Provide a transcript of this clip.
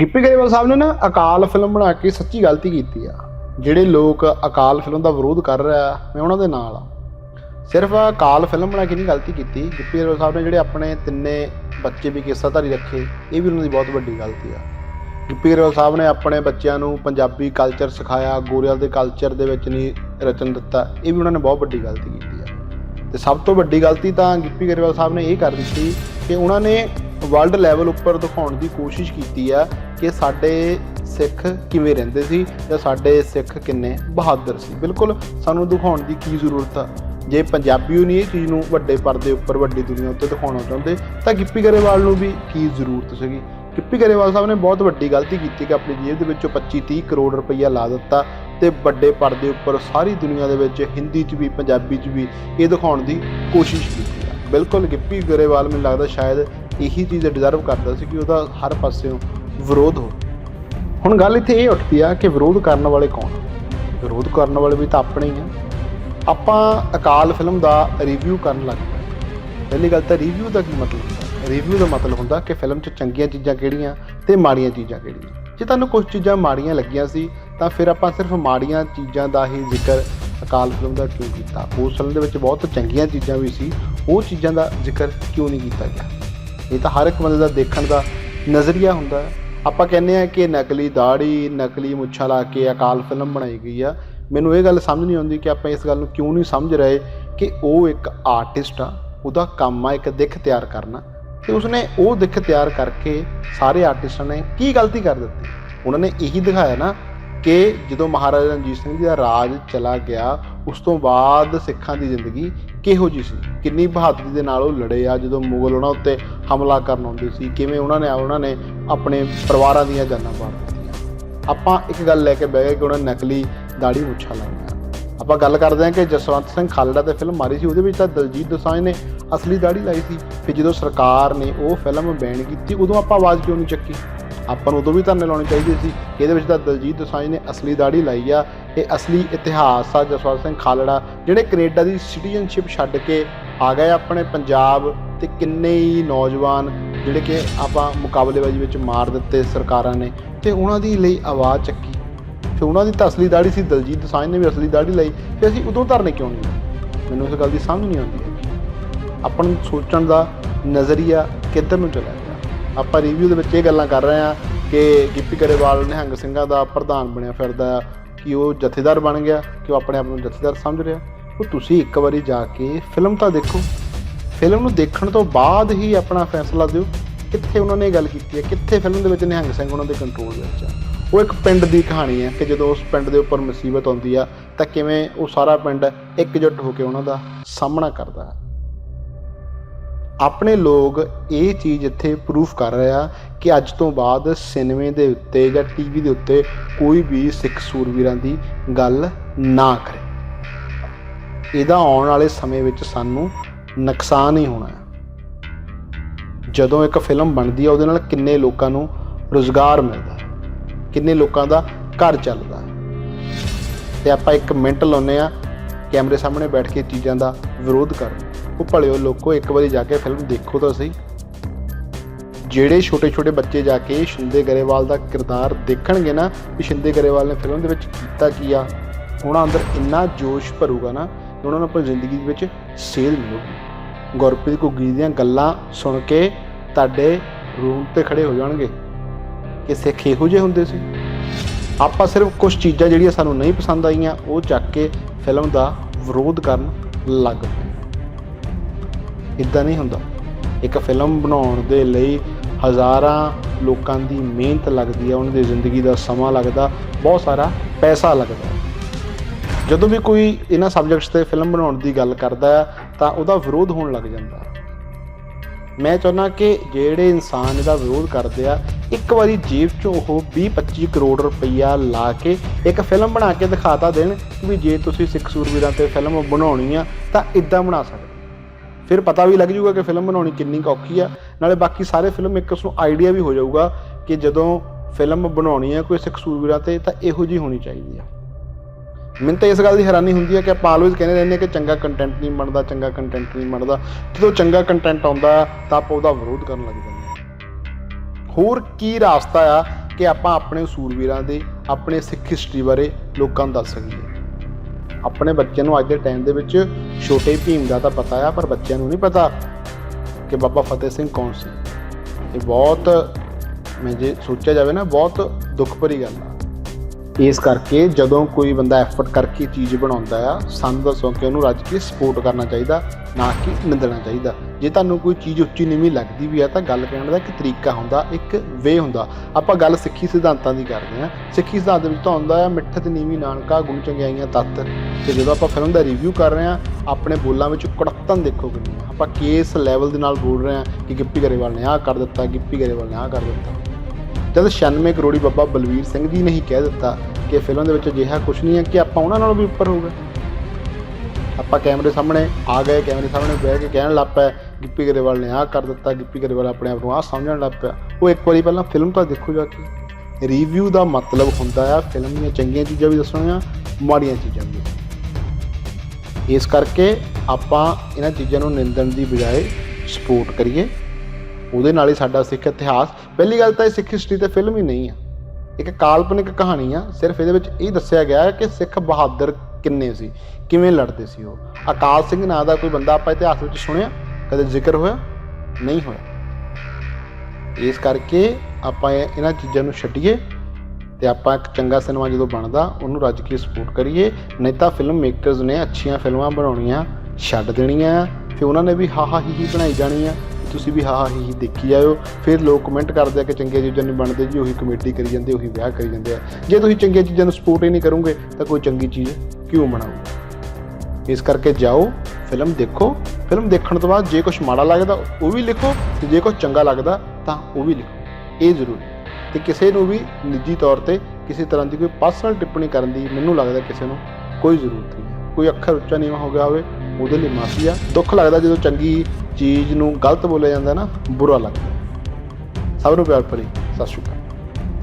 ਗਿੱਪੀ ਗਰੇਵਾਲ ਸਾਹਿਬ ਨੇ ਨਾ ਅਕਾਲ ਫਿਲਮ ਬਣਾ ਕੇ ਸੱਚੀ ਗਲਤੀ ਕੀਤੀ ਆ। ਜਿਹੜੇ ਲੋਕ ਅਕਾਲ ਫਿਲਮ ਦਾ ਵਿਰੋਧ ਕਰ ਰਿਹਾ ਮੈਂ ਉਹਨਾਂ ਦੇ ਨਾਲ ਆ। ਸਿਰਫ ਅਕਾਲ ਫਿਲਮ ਬਣਾ ਕੇ ਨਹੀਂ ਗਲਤੀ ਕੀਤੀ। ਗਿੱਪੀ ਗਰੇਵਾਲ ਸਾਹਿਬ ਨੇ ਜਿਹੜੇ ਆਪਣੇ ਤਿੰਨੇ ਬੱਚੇ ਵੀ ਕੇਸਾਧਾਰੀ ਰੱਖੇ, ਇਹ ਵੀ ਉਹਨਾਂ ਦੀ ਬਹੁਤ ਵੱਡੀ ਗਲਤੀ ਆ। ਗਿੱਪੀ ਗਰੇਵਾਲ ਸਾਹਿਬ ਨੇ ਆਪਣੇ ਬੱਚਿਆਂ ਨੂੰ ਪੰਜਾਬੀ ਕਲਚਰ ਸਿਖਾਇਆ, ਗੋਰਿਆਂ ਦੇ ਕਲਚਰ ਦੇ ਵਿੱਚ ਨਹੀਂ ਰਚਨ ਦਿੱਤਾ, ਇਹ ਵੀ ਉਹਨਾਂ ਨੇ ਬਹੁਤ ਵੱਡੀ ਗਲਤੀ ਕੀਤੀ ਆ। ਤੇ ਸਭ ਤੋਂ ਵੱਡੀ ਗਲਤੀ ਤਾਂ ਗਿੱਪੀ ਗਰੇਵਾਲ ਸਾਹਿਬ ਨੇ ਇਹ ਕਰ ਦਿੱਤੀ ਕਿ ਉਹਨਾਂ ਨੇ ਵਰਲਡ ਲੈਵਲ ਉੱਪਰ ਦਿਖਾਉਣ ਦੀ ਕੋਸ਼ਿਸ਼ ਕੀਤੀ ਆ ਕਿ ਸਾਡੇ ਸਿੱਖ ਕਿਵੇਂ ਰਹਿੰਦੇ ਸੀ ਜਾਂ ਸਾਡੇ ਸਿੱਖ ਕਿੰਨੇ ਬਹਾਦਰ ਸੀ। ਬਿਲਕੁਲ ਸਾਨੂੰ ਦਿਖਾਉਣ ਦੀ ਕੀ ਜ਼ਰੂਰਤ ਆ। ਜੇ ਪੰਜਾਬੀ ਉਹ ਨਹੀਂ ਇਹ ਚੀਜ਼ ਨੂੰ ਵੱਡੇ ਪਰਦੇ ਉੱਪਰ, ਵੱਡੀ ਦੁਨੀਆ ਉੱਤੇ ਦਿਖਾਉਣਾ ਚਾਹੁੰਦੇ, ਤਾਂ ਗਿੱਪੀ ਗਰੇਵਾਲ ਨੂੰ ਵੀ ਕੀ ਜ਼ਰੂਰਤ ਸੀਗੀ? ਗਿੱਪੀ ਗਰੇਵਾਲ ਸਾਹਿਬ ਨੇ ਬਹੁਤ ਵੱਡੀ ਗਲਤੀ ਕੀਤੀ ਕਿ ਆਪਣੀ ਜੇਬ ਦੇ ਵਿੱਚੋਂ 25-30 ਕਰੋੜ ਰੁਪਈਆ ਲਾ ਦਿੱਤਾ ਤੇ ਵੱਡੇ ਪਰਦੇ ਉੱਪਰ ਸਾਰੀ ਦੁਨੀਆ ਦੇ ਵਿੱਚ ਹਿੰਦੀ 'ਚ ਵੀ, ਪੰਜਾਬੀ 'ਚ ਵੀ ਇਹ ਦਿਖਾਉਣ ਦੀ ਕੋਸ਼ਿਸ਼ ਕੀਤੀ ਆ। ਬਿਲਕੁਲ ਗਿੱਪੀ ਗਰੇਵਾਲ ਮੈਨੂੰ ਲੱਗਦਾ ਸ਼ਾਇਦ ਇਹੀ ਚੀਜ਼ ਡਿਜ਼ਰਵ ਕਰਦਾ ਸੀ ਕਿ ਉਹਦਾ ਹਰ ਪਾਸਿਓਂ ਵਿਰੋਧ ਹੋ। ਹੁਣ ਗੱਲ ਇੱਥੇ ਇਹ ਉੱਠਦੀ ਆ ਕਿ ਵਿਰੋਧ ਕਰਨ ਵਾਲੇ ਕੌਣ? ਵਿਰੋਧ ਕਰਨ ਵਾਲੇ ਵੀ ਤਾਂ ਆਪਣੇ ਹੀ ਆ। ਆਪਾਂ ਅਕਾਲ ਫਿਲਮ ਦਾ ਰਿਵਿਊ ਕਰਨ ਲੱਗ ਪਏ। ਪਹਿਲੀ ਗੱਲ ਤਾਂ ਰਿਵਿਊ ਦਾ ਕੀ ਮਤਲਬ ਹੁੰਦਾ? ਰਿਵਿਊ ਦਾ ਮਤਲਬ ਹੁੰਦਾ ਕਿ ਫਿਲਮ 'ਚ ਚੰਗੀਆਂ ਚੀਜ਼ਾਂ ਕਿਹੜੀਆਂ ਤੇ ਮਾੜੀਆਂ ਚੀਜ਼ਾਂ ਕਿਹੜੀਆਂ। ਜੇ ਤੁਹਾਨੂੰ ਕੁਝ ਚੀਜ਼ਾਂ ਮਾੜੀਆਂ ਲੱਗੀਆਂ ਸੀ, ਤਾਂ ਫਿਰ ਆਪਾਂ ਸਿਰਫ ਮਾੜੀਆਂ ਚੀਜ਼ਾਂ ਦਾ ਹੀ ਜ਼ਿਕਰ ਅਕਾਲ ਫਿਲਮ ਦਾ ਕਿਉਂ ਕੀਤਾ? ਉਸ ਫਿਲਮ ਦੇ ਵਿੱਚ ਬਹੁਤ ਚੰਗੀਆਂ ਚੀਜ਼ਾਂ ਵੀ ਸੀ, ਉਹ ਚੀਜ਼ਾਂ ਦਾ ਜ਼ਿਕਰ ਕਿਉਂ ਨਹੀਂ ਕੀਤਾ ਗਿਆ? ਇਹ ਤਾਂ ਹਰ ਇੱਕ ਬੰਦੇ ਦਾ ਦੇਖਣ ਦਾ ਨਜ਼ਰੀਆ ਹੁੰਦਾ। ਹੈ ਆਪਾਂ ਕਹਿੰਦੇ ਆ ਕਿ ਨਕਲੀ ਦਾੜੀ ਨਕਲੀ ਮੁੱਛਾਂ ਲਾ ਕੇ ਅਕਾਲ ਫਿਲਮ ਬਣਾਈ ਗਈ ਆ। ਮੈਨੂੰ ਇਹ ਗੱਲ ਸਮਝ ਨਹੀਂ ਆਉਂਦੀ ਕਿ ਆਪਾਂ ਇਸ ਗੱਲ ਨੂੰ ਕਿਉਂ ਨਹੀਂ ਸਮਝ ਰਹੇ ਕਿ ਉਹ ਇੱਕ ਆਰਟਿਸਟ ਆ, ਉਹਦਾ ਕੰਮ ਆ ਇੱਕ ਦਿੱਖ ਤਿਆਰ ਕਰਨਾ। ਤੇ ਉਸਨੇ ਉਹ ਦਿੱਖ ਤਿਆਰ ਕਰਕੇ ਸਾਰੇ ਆਰਟਿਸਟਾਂ ਨੇ ਕੀ ਗਲਤੀ ਕਰ ਦਿੱਤੀ? ਉਹਨਾਂ ਨੇ ਇਹੀ ਦਿਖਾਇਆ ਨਾ ਕਿ ਜਦੋਂ ਮਹਾਰਾਜਾ ਰਣਜੀਤ ਸਿੰਘ ਜੀ ਦਾ ਰਾਜ ਚਲਾ ਗਿਆ, ਉਸ ਤੋਂ ਬਾਅਦ ਸਿੱਖਾਂ ਦੀ ਜ਼ਿੰਦਗੀ ਕਿਹੋ ਜਿਹੀ ਸੀ? ਕਿੰਨੀ ਬਹਾਦਰੀ ਦੇ ਨਾਲ ਉਹ ਲੜੇ ਆ ਜਦੋਂ ਮੁਗਲ ਉਹਨਾਂ ਉੱਤੇ ਹਮਲਾ ਕਰਨ ਆਉਂਦੇ ਸੀ? ਕਿਵੇਂ ਉਹਨਾਂ ਨੇ ਉਹਨਾਂ ਨੇ ਆਪਣੇ ਪਰਿਵਾਰਾਂ ਦੀਆਂ ਜਾਨਾਂ ਮਾਰ ਦਿੱਤੀਆਂ? ਆਪਾਂ ਇੱਕ ਗੱਲ ਲੈ ਕੇ ਬਹਿ ਗਏ ਕਿ ਉਹਨਾਂ ਨੇ ਨਕਲੀ ਦਾੜੀ ਮੁੱਛਾਂ ਲਾਈਆਂ। ਆਪਾਂ ਗੱਲ ਕਰਦੇ ਹਾਂ ਕਿ ਜਸਵੰਤ ਸਿੰਘ ਖਾਲੜਾ ਤੇ ਫਿਲਮ ਮਾਰੀ ਸੀ, ਉਹਦੇ ਵਿੱਚ ਤਾਂ ਦਲਜੀਤ ਦੋਸਾਂਝ ਨੇ ਅਸਲੀ ਦਾੜੀ ਲਾਈ ਸੀ ਫਿਰ ਜਦੋਂ ਸਰਕਾਰ ਨੇ ਉਹ ਫਿਲਮ ਬੈਨ ਕੀਤੀ, ਉਦੋਂ ਆਪਾਂ ਆਵਾਜ਼ ਕਿਉਂ ਨਹੀਂ ਚੱਕੀ? ਆਪਾਂ ਨੂੰ ਉਦੋਂ ਵੀ ਧਰਨੇ ਲਾਉਣੇ ਚਾਹੀਦੇ ਸੀ ਕਿ ਇਹਦੇ ਵਿੱਚ ਤਾਂ ਦਲਜੀਤ ਦੋਸਾਂਝ ਨੇ ਅਸਲੀ ਦਾੜੀ ਲਾਈ ਆ ਇਹ ਅਸਲੀ ਇਤਿਹਾਸ ਆ, ਜਸਵੰਤ ਸਿੰਘ ਖਾਲੜਾ, ਜਿਹੜੇ ਕੈਨੇਡਾ ਦੀ ਸਿਟੀਜ਼ਨਸ਼ਿਪ ਛੱਡ ਕੇ ਆ ਗਏ ਆਪਣੇ ਪੰਜਾਬ ਤੇ ਕਿੰਨੇ ਹੀ ਨੌਜਵਾਨ ਜਿਹੜੇ ਕਿ ਆਪਾਂ ਮੁਕਾਬਲੇਬਾਜ਼ੀ ਵਿੱਚ ਮਾਰ ਦਿੱਤੇ ਸਰਕਾਰਾਂ ਨੇ ਤੇ ਉਹਨਾਂ ਦੀ ਲਈ ਆਵਾਜ਼ ਚੱਕੀ। ਤੇ ਉਹਨਾਂ ਦੀ ਤਾਂ ਅਸਲੀ ਦਾੜੀ ਸੀ, ਦਲਜੀਤ ਦੋਸਾਂਝ ਨੇ ਵੀ ਅਸਲੀ ਦਾੜੀ ਲਈ ਤੇ ਅਸੀਂ ਉਦੋਂ ਧਰਨੇ ਕਿਉਂ ਨਹੀਂ ਮੈਨੂੰ ਇਸ ਗੱਲ ਦੀ ਸਮਝ ਨਹੀਂ ਆਉਂਦੀ। ਹੈਗੀ ਆਪਾਂ ਨੂੰ ਸੋਚਣ ਦਾ ਨਜ਼ਰੀਆ ਕਿੱਧਰ ਨੂੰ ਚਲਾ ਗਿਆ? ਆਪਾਂ ਰਿਵਿਊ ਦੇ ਵਿੱਚ ਇਹ ਗੱਲਾਂ ਕਰ ਰਹੇ ਹਾਂ ਕਿ ਗਿੱਪੀ ਗਰੇਵਾਲ, ਨਿਹੰਗ ਸਿੰਘਾਂ ਦਾ ਪ੍ਰਧਾਨ ਬਣਿਆ ਫਿਰਦਾ ਆ ਕਿ ਉਹ ਜਥੇਦਾਰ ਬਣ ਗਿਆ, ਕਿ ਉਹ ਆਪਣੇ ਆਪ ਨੂੰ ਜਥੇਦਾਰ ਸਮਝ ਰਿਹਾ। ਉਹ ਤੁਸੀਂ ਇੱਕ ਵਾਰੀ ਜਾ ਕੇ ਫਿਲਮ ਤਾਂ ਦੇਖੋ। ਫਿਲਮ ਨੂੰ ਦੇਖਣ ਤੋਂ ਬਾਅਦ ਹੀ ਆਪਣਾ ਫੈਸਲਾ ਦਿਓ, ਕਿੱਥੇ ਉਹਨਾਂ ਨੇ ਗੱਲ ਕੀਤੀ ਹੈ, ਕਿੱਥੇ ਫਿਲਮ ਦੇ ਵਿੱਚ ਨਿਹੰਗ ਸਿੰਘ ਉਹਨਾਂ ਦੇ ਕੰਟਰੋਲ ਵਿੱਚ ਆ। ਉਹ ਇੱਕ ਪਿੰਡ ਦੀ ਕਹਾਣੀ ਹੈ ਕਿ ਜਦੋਂ ਉਸ ਪਿੰਡ ਦੇ ਉੱਪਰ ਮੁਸੀਬਤ ਆਉਂਦੀ ਆ, ਤਾਂ ਕਿਵੇਂ ਉਹ ਸਾਰਾ ਪਿੰਡ ਇਕਜੁੱਟ ਹੋ ਕੇ ਉਹਨਾਂ ਦਾ ਸਾਹਮਣਾ ਕਰਦਾ ਹੈ। ਆਪਣੇ ਲੋਕ ਇਹ ਚੀਜ਼ ਇੱਥੇ ਪ੍ਰੂਫ ਕਰ ਰਹੇ ਆ ਕਿ ਅੱਜ ਤੋਂ ਬਾਅਦ ਸਿਨੇਮੇ ਦੇ ਉੱਤੇ ਜਾਂ ਟੀਵੀ ਦੇ ਉੱਤੇ ਕੋਈ ਵੀ ਸਿੱਖ ਸੂਰਵੀਰਾਂ ਦੀ ਗੱਲ ਨਾ ਕਰੇ। ਇਹਦਾ ਆਉਣ ਵਾਲੇ ਸਮੇਂ ਵਿੱਚ ਸਾਨੂੰ ਨੁਕਸਾਨ ਹੀ ਹੋਣਾ ਜਦੋਂ ਇੱਕ ਫਿਲਮ ਬਣਦੀ ਹੈ ਉਹਦੇ ਨਾਲ ਕਿੰਨੇ ਲੋਕਾਂ ਨੂੰ ਰੋਜ਼ਗਾਰ ਮਿਲਦਾ ਕਿੰਨੇ ਲੋਕਾਂ ਦਾ ਘਰ ਚੱਲਦਾ ਹੈ। ਤੇ ਆਪਾਂ ਇੱਕ ਮਿੰਟ ਲਾਉਂਦੇ ਆ ਕੈਮਰੇ ਸਾਹਮਣੇ ਬੈਠ ਕੇ ਚੀਜ਼ਾਂ ਦਾ ਵਿਰੋਧ ਕਰਨ ਉਹ ਭਲਿਓ ਲੋਕੋ, ਇੱਕ ਵਾਰੀ ਜਾ ਕੇ ਫਿਲਮ ਦੇਖੋ ਤਾਂ ਸਹੀ। ਜਿਹੜੇ ਛੋਟੇ ਛੋਟੇ ਬੱਚੇ ਜਾ ਕੇ ਸ਼ਿੰਦੇ ਗਰੇਵਾਲ ਦਾ ਕਿਰਦਾਰ ਦੇਖਣਗੇ ਨਾ ਕਿ ਸ਼ਿੰਦੇ ਗਰੇਵਾਲ ਨੇ ਫਿਲਮ ਦੇ ਵਿੱਚ ਕੀਤਾ ਕੀ ਆ ਉਹਨਾਂ ਅੰਦਰ ਇੰਨਾ ਜੋਸ਼ ਭਰੂਗਾ ਨਾ ਕਿ ਉਹਨਾਂ ਨੂੰ ਆਪਣੀ ਜ਼ਿੰਦਗੀ ਦੇ ਵਿੱਚ ਸੇਲ ਮਿਲੂਗੀ। ਗੁਰਪ੍ਰੀਤ ਘੁੱਗੀ ਦੀਆਂ ਗੱਲਾਂ ਸੁਣ ਕੇ ਤੁਹਾਡੇ ਰੂਮ ਤੇ ਖੜੇ ਹੋ ਜਾਣਗੇ। ਕਿ ਸਿੱਖ ਇਹੋ ਜਿਹੇ ਹੁੰਦੇ ਸੀ? ਆਪਾਂ ਸਿਰਫ ਕੁਝ ਚੀਜ਼ਾਂ ਜਿਹੜੀਆਂ ਸਾਨੂੰ ਨਹੀਂ ਪਸੰਦ ਆਈਆਂ, ਉਹ ਚੱਕ ਕੇ ਫਿਲਮ ਦਾ ਵਿਰੋਧ ਕਰਨ ਲੱਗ ਪਏ। ਇਦਾਂ ਨਹੀਂ ਹੁੰਦਾ। ਇੱਕ ਫਿਲਮ ਬਣਾਉਣ ਦੇ ਲਈ ਹਜ਼ਾਰਾਂ ਲੋਕਾਂ ਦੀ ਮਿਹਨਤ ਲੱਗਦੀ ਹੈ, ਉਹਨਾਂ ਦੀ ਜ਼ਿੰਦਗੀ ਦਾ ਸਮਾਂ ਲੱਗਦਾ, ਬਹੁਤ ਸਾਰਾ ਪੈਸਾ ਲੱਗਦਾ ਜਦੋਂ ਵੀ ਕੋਈ ਇਹਨਾਂ ਸਬਜੈਕਟਸ ਤੇ ਫਿਲਮ ਬਣਾਉਣ ਦੀ ਗੱਲ ਕਰਦਾ ਤਾਂ ਉਹਦਾ ਵਿਰੋਧ ਹੋਣ ਲੱਗ ਜਾਂਦਾ ਮੈਂ ਚਾਹੁੰਦਾ ਕਿ ਜਿਹੜੇ ਇਨਸਾਨ ਇਹਦਾ ਵਿਰੋਧ ਕਰਦੇ ਆ, ਇੱਕ ਵਾਰੀ ਜੇਬ 'ਚੋਂ ਉਹ 20-25 ਕਰੋੜ ਰੁਪਈਆ ਲਾ ਕੇ ਇੱਕ ਫਿਲਮ ਬਣਾ ਕੇ ਦਿਖਾਤਾ ਦੇਣ ਕਿ ਵੀ ਜੇ ਤੁਸੀਂ ਸਿੱਖ ਸੂਰਵੀਰਾਂ ਤੇ ਫਿਲਮ ਬਣਾਉਣੀ ਆ, ਤਾਂ ਇਦਾਂ ਬਣਾ ਸਕਦੇ। ਫਿਰ ਪਤਾ ਵੀ ਲੱਗ ਜੂਗਾ ਕਿ ਫਿਲਮ ਬਣਾਉਣੀ ਕਿੰਨੀ ਕੁ ਔਖੀ ਆ। ਨਾਲੇ ਬਾਕੀ ਸਾਰੇ ਫਿਲਮ ਮੇਕਰਸ ਨੂੰ ਆਈਡੀਆ ਵੀ ਹੋ ਜਾਊਗਾ ਕਿ ਜਦੋਂ ਫਿਲਮ ਬਣਾਉਣੀ ਆ ਕੋਈ ਸਿੱਖ ਸੂਰਵੀਰਾਂ ਤੇ, ਤਾਂ ਇਹੋ ਜੀ ਹੋਣੀ ਚਾਹੀਦੀ ਆ। ਮੈਨੂੰ ਤਾਂ ਇਸ ਗੱਲ ਦੀ ਹੈਰਾਨੀ ਹੁੰਦੀ ਹੈ ਕਿ ਆਪਾਂ ਆਲਵੇਜ਼ ਕਹਿੰਦੇ ਰਹਿੰਦੇ ਹਾਂ ਕਿ ਚੰਗਾ ਕੰਟੈਂਟ ਨਹੀਂ ਬਣਦਾ, ਚੰਗਾ ਕੰਟੈਂਟ ਨਹੀਂ ਬਣਦਾ। ਜਦੋਂ ਚੰਗਾ ਕੰਟੈਂਟ ਆਉਂਦਾ, ਤਾਂ ਆਪਾਂ ਉਹਦਾ ਵਿਰੋਧ ਕਰਨ ਲੱਗ ਜਾਂਦੇ ਹਾਂ ਹੋਰ ਕੀ ਰਾਸਤਾ ਆ ਕਿ ਆਪਾਂ ਆਪਣੇ ਸੂਰਵੀਰਾਂ ਦੇ, ਆਪਣੇ ਸਿੱਖ ਹਿਸਟਰੀ ਬਾਰੇ ਲੋਕਾਂ ਨੂੰ ਦੱਸ ਸਕੀਏ? ਆਪਣੇ ਬੱਚਿਆਂ ਨੂੰ ਅੱਜ ਦੇ ਟਾਈਮ ਦੇ ਵਿੱਚ ਛੋਟੇ ਭੀਮ ਦਾ ਤਾਂ ਪਤਾ ਆ, ਪਰ ਬੱਚਿਆਂ ਨੂੰ ਨਹੀਂ ਪਤਾ ਕਿ ਬਾਬਾ ਫਤਿਹ ਸਿੰਘ ਕੌਣ ਸੀ। ਇਹ ਬਹੁਤ, ਮੈਂ ਜੇ ਸੋਚਿਆ ਜਾਵੇ ਨਾ, ਬਹੁਤ ਦੁੱਖ ਭਰੀ ਗੱਲ ਆ। ਇਸ ਕਰਕੇ ਜਦੋਂ ਕੋਈ ਬੰਦਾ ਐਫਰਟ ਕਰਕੇ ਚੀਜ਼ ਬਣਾਉਂਦਾ ਆ, ਸਾਨੂੰ ਦੱਸੋ ਕਿ ਉਹਨੂੰ ਰੱਜ ਕੇ ਸਪੋਰਟ ਕਰਨਾ ਚਾਹੀਦਾ, ਨਾ ਕਿ ਨਿੰਦਣਾ ਚਾਹੀਦਾ। ਜੇ ਤੁਹਾਨੂੰ ਕੋਈ ਚੀਜ਼ ਉੱਚੀ ਨੀਵੀਂ ਲੱਗਦੀ ਵੀ ਆ, ਤਾਂ ਗੱਲ ਕਹਿਣ ਦਾ ਇੱਕ ਤਰੀਕਾ ਹੁੰਦਾ, ਇੱਕ ਵੇ ਹੁੰਦਾ। ਆਪਾਂ ਗੱਲ ਸਿੱਖੀ ਸਿਧਾਂਤਾਂ ਦੀ ਕਰਦੇ ਆ ਸਿੱਖੀ ਸਿਧਾਂਤ ਵਿੱਚ ਤਾਂ ਹੁੰਦਾ ਆ ਮਿੱਠਤ ਨੀਵੀਂ ਨਾਨਕਾ, ਗੁਣ ਚੰਗਿਆਈਆਂ ਤੱਤ। ਤੇ ਜਦੋਂ ਆਪਾਂ ਫਿਲਮ ਦਾ ਰਿਵਿਊ ਕਰ ਰਹੇ ਆ ਆਪਣੇ ਬੋਲਾਂ ਵਿੱਚ ਕੜਕਤਨ ਦੇਖੋ ਕਿੰਨੀ ਆਪਾਂ ਕਿਸ ਲੈਵਲ ਦੇ ਨਾਲ ਬੋਲ ਰਹੇ ਆ ਕਿ ਗਿੱਪੀ ਗਰੇਵਾਲ ਨੇ ਆਹ ਕਰ ਦਿੱਤਾ, ਗਿੱਪੀ ਗਰੇਵਾਲ ਨੇ ਆਹ ਕਰ ਦਿੱਤਾ। ਜਦ 96 ਕਰੋੜੀ ਬਾਬਾ ਬਲਵੀਰ ਸਿੰਘ ਜੀ ਨੇ ਹੀ ਕਹਿ ਦਿੱਤਾ ਕਿ ਫਿਲਮ ਦੇ ਵਿੱਚ ਅਜਿਹਾ ਕੁਝ ਨਹੀਂ ਹੈ ਕਿ ਆਪਾਂ ਉਹਨਾਂ ਨਾਲੋਂ ਵੀ ਉੱਪਰ ਹੋਊਗਾ ਆਪਾਂ ਕੈਮਰੇ ਸਾਹਮਣੇ ਆ ਗਏ, ਕੈਮਰੇ ਸਾਹਮਣੇ ਬਹਿ ਕੇ ਕਹਿਣ ਲੱਗ ਪਿਆ ਗਿੱਪੀ ਗਰੇਵਾਲ ਨੇ ਆਹ ਕਰ ਦਿੱਤਾ, ਗਿੱਪੀ ਗਰੇਵਾਲ ਆਪਣੇ ਆਪ ਨੂੰ ਆਹ ਸਮਝਣ ਲੱਗ ਪਿਆ। ਉਹ ਇੱਕ ਵਾਰੀ ਪਹਿਲਾਂ ਫਿਲਮ ਤਾਂ ਦੇਖੋ ਜਾ ਕੇ। ਰਿਵਿਊ ਦਾ ਮਤਲਬ ਹੁੰਦਾ ਆ, ਫਿਲਮ ਦੀਆਂ ਚੰਗੀਆਂ ਚੀਜ਼ਾਂ ਵੀ ਦੱਸਣੀਆਂ ਮਾੜੀਆਂ ਚੀਜ਼ਾਂ ਵੀ ਇਸ ਕਰਕੇ ਆਪਾਂ ਇਹਨਾਂ ਚੀਜ਼ਾਂ ਨੂੰ ਨਿੰਦਣ ਦੀ ਬਜਾਏ ਸਪੋਰਟ ਕਰੀਏ। ਉਹਦੇ ਨਾਲ ਹੀ ਸਾਡਾ ਸਿੱਖ ਇਤਿਹਾਸ। ਪਹਿਲੀ ਗੱਲ ਤਾਂ ਇਹ ਸਿੱਖ ਹਿਸਟਰੀ ਤੇ ਫਿਲਮ ਹੀ ਨਹੀਂ ਆ। ਇੱਕ ਕਾਲਪਨਿਕ ਕਹਾਣੀ ਆ, ਸਿਰਫ ਇਹਦੇ ਵਿੱਚ ਇਹ ਦੱਸਿਆ ਗਿਆ ਹੈ ਕਿ ਸਿੱਖ ਬਹਾਦਰ ਕਿੰਨੇ ਸੀ, ਕਿਵੇਂ ਲੜਦੇ ਸੀ ਉਹ। ਅਕਾਲ ਸਿੰਘ ਨਾਂ ਦਾ ਕੋਈ ਬੰਦਾ ਆਪਾਂ ਇਤਿਹਾਸ ਵਿੱਚ ਸੁਣਿਆ, ਕਦੇ ਜ਼ਿਕਰ ਹੋਇਆ? ਨਹੀਂ ਹੋਇਆ। ਇਸ ਕਰਕੇ ਆਪਾਂ ਇਹ- ਇਹਨਾਂ ਚੀਜ਼ਾਂ ਨੂੰ ਛੱਡੀਏ ਤੇ ਆਪਾਂ ਇੱਕ ਚੰਗਾ ਸਿਨੇਮਾ ਜਦੋਂ ਬਣਦਾ, ਉਹਨੂੰ ਰੱਜ ਕੇ ਸਪੋਰਟ ਕਰੀਏ। ਨਹੀਂ ਤਾਂ ਫਿਲਮ ਮੇਕਰਸ ਨੇ ਅੱਛੀਆਂ ਫਿਲਮਾਂ ਬਣਾਉਣੀਆਂ ਛੱਡ ਦੇਣੀਆਂ ਫਿਰ ਉਹਨਾਂ ਨੇ ਵੀ ਹਾਹਾ ਹੀ ਹੀ ਬਣਾਈ ਜਾਣੀ ਆ। ਤੁਸੀਂ ਵੀ ਹਾਹਾ ਹੀ ਹੀ, ਦੇਖੀ ਜਾਇਓ। ਫਿਰ ਲੋਕ ਕਮੈਂਟ ਕਰਦੇ ਆ ਕਿ ਚੰਗੀਆਂ ਚੀਜ਼ਾਂ ਨਹੀਂ ਬਣਦੇ ਜੀ, ਉਹੀ ਕਮੇਡੀ ਕਰੀ ਜਾਂਦੇ, ਉਹੀ ਵਿਆਹ ਕਰੀ ਜਾਂਦੇ ਆ। ਜੇ ਤੁਸੀਂ ਚੰਗੀਆਂ ਚੀਜ਼ਾਂ ਨੂੰ ਸਪੋਰਟ ਹੀ ਨਹੀਂ ਕਰੋਗੇ, ਤਾਂ ਕੋਈ ਚੰਗੀ ਚੀਜ਼ ਕਿਉਂ ਬਣਾਓਗੇ ਇਸ ਕਰਕੇ ਜਾਓ ਫਿਲਮ ਦੇਖੋ। ਫਿਲਮ ਦੇਖਣ ਤੋਂ ਬਾਅਦ ਜੇ ਕੁਝ ਮਾੜਾ ਲੱਗਦਾ, ਉਹ ਵੀ ਲਿਖੋ ਤੇ ਜੇ ਕੁਝ ਚੰਗਾ ਲੱਗਦਾ, ਤਾਂ ਉਹ ਵੀ ਲਿਖੋ। ਇਹ ਜ਼ਰੂਰੀ ਤੇ ਕਿਸੇ ਨੂੰ ਵੀ ਨਿੱਜੀ ਤੌਰ ਤੇ ਕਿਸੇ ਤਰ੍ਹਾਂ ਦੀ ਕੋਈ ਪਰਸਨਲ ਟਿੱਪਣੀ ਕਰਨ ਦੀ ਮੈਨੂੰ ਲੱਗਦਾ ਕਿਸੇ ਨੂੰ ਕੋਈ ਜ਼ਰੂਰਤ ਨਹੀਂ ਕੋਈ ਅੱਖਰ ਉੱਚਾ ਨੀਵਾਂ ਹੋ ਗਿਆ ਹੋਵੇ ਉਹਦੇ ਲਈ ਮਾਫੀ ਆ। ਦੁੱਖ ਲੱਗਦਾ ਜਦੋਂ ਚੰਗੀ ਚੀਜ਼ ਨੂੰ ਗਲਤ ਬੋਲਿਆ ਜਾਂਦਾ ਨਾ, ਬੁਰਾ ਲੱਗਦਾ। ਸਭ ਨੂੰ ਪਿਆਰ ਭਰੀ, ਸਤਿ ਸ਼੍ਰੀ ਅਕਾਲ।